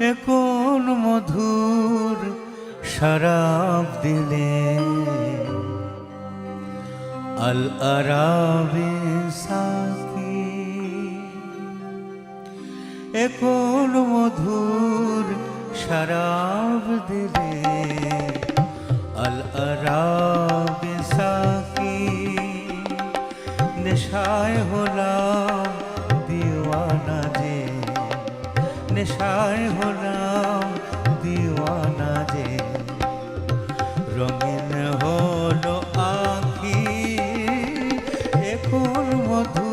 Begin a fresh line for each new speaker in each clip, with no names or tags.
এখন মধুর শরাব দিলে। আল আরাবে সাকি। এখন মধুর শরাব দিলে। আল আরাবে সাকি। নেশায় হলাম দিওয়ানা নেশায় হলাম দিওয়ানা যে। রঙিন হলো আখি এখন মধু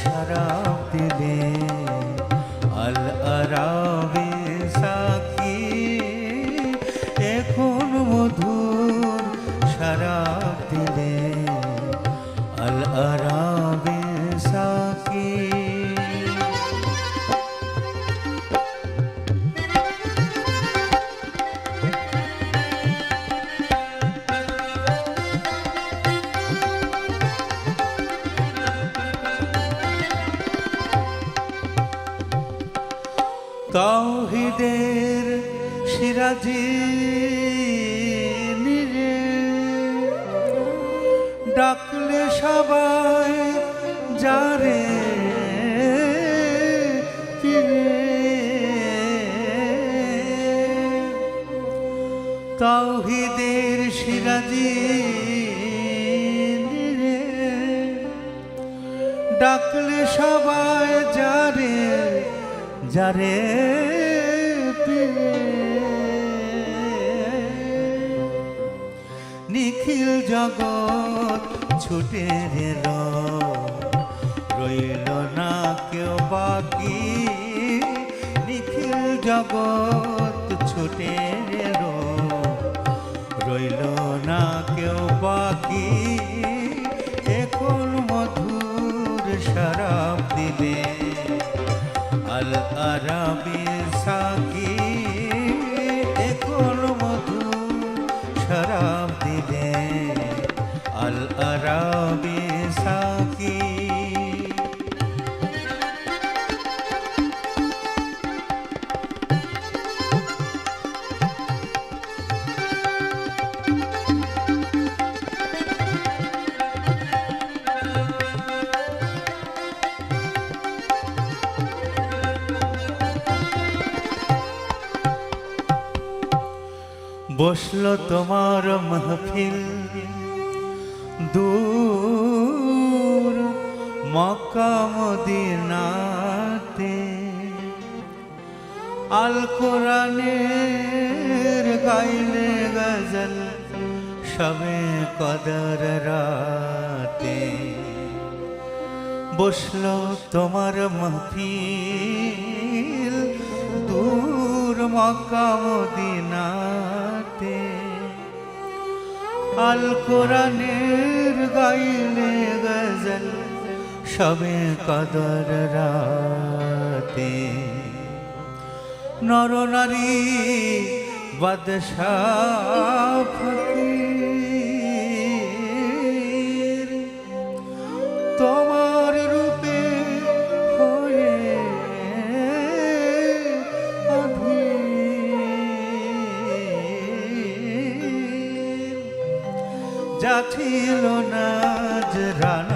সারা দিলে। আল আরাবে তাওহিদের সিরাজি নিরে ডাকলে সবাই যারে তাওহিদের সিরাজি ডাকলে সবাই যারে যারে নিখিল জগৎ ছুটে এল রইল না কেউ বাকি। নিখিল জগৎ ছুটে এল রইল না কেউ বাকি। এখন মধুর শরাব দিলে আল বসল তোমার মাহফিল। দূর মক্কা মদিনাতে। আল কোরআনের গাইলে গজল, সবে কদর রাতে। বসল তোমার মাহফিল, দূর মক্কা মদিনাতে আল কোরআনের গাইলে গজল সবে কদর রাতে। নরনারী বাদশাহ যা ছিল না রানা